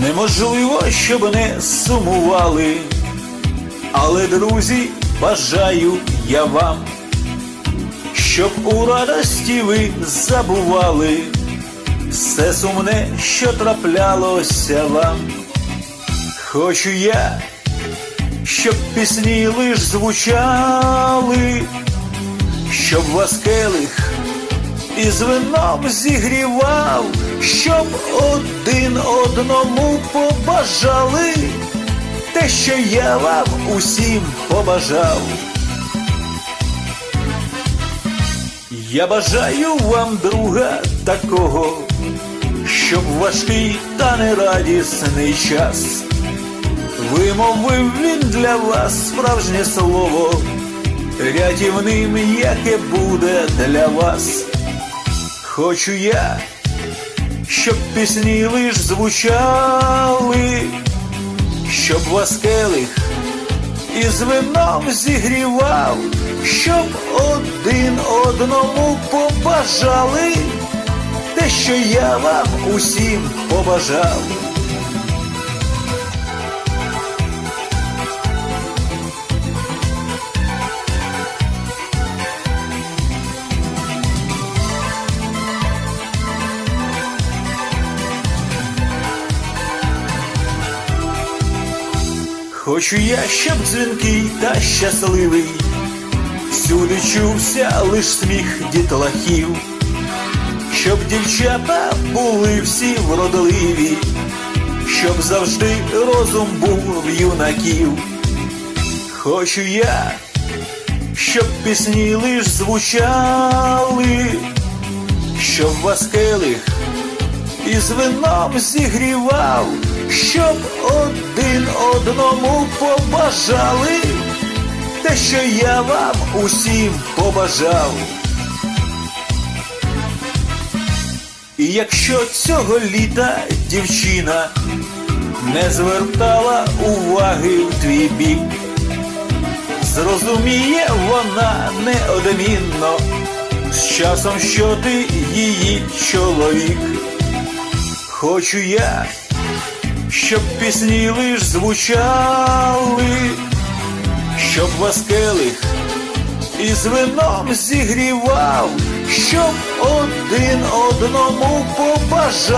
Неможливо, щоб не сумували, але, друзі, бажаю я вам, щоб у радості ви забували. Все сумне, що траплялося вам. Хочу я, щоб пісні лиш звучали, щоб вас келих із вином зігрівав, щоб один одному побажали те, що я вам усім побажав. Я бажаю вам друга такого, щоб важкий та нерадісний час вимовив він для вас справжнє слово, рятівним, яке буде для вас. Хочу я, щоб пісні лиш звучали, щоб вас келих із вином зігрівав, щоб один одному побажали те, що я вам усім побажав. Хочу я, щоб дзвінкий та щасливий, всюди чувся лиш сміх дітлахів, щоб дівчата були всі вродливі, щоб завжди розум був в юнаків. Хочу я, щоб пісні лиш звучали, щоб вас келих із вином зігрівав, щоб один одному побажали те, що я вам усім побажав. І якщо цього літа дівчина не звертала уваги в твій бік, зрозуміє вона неодмінно з часом, що ти її чоловік. Хочу я, щоб пісні лиш звучали, щоб вас келих із вином зігрівав, щоб один одному побажав.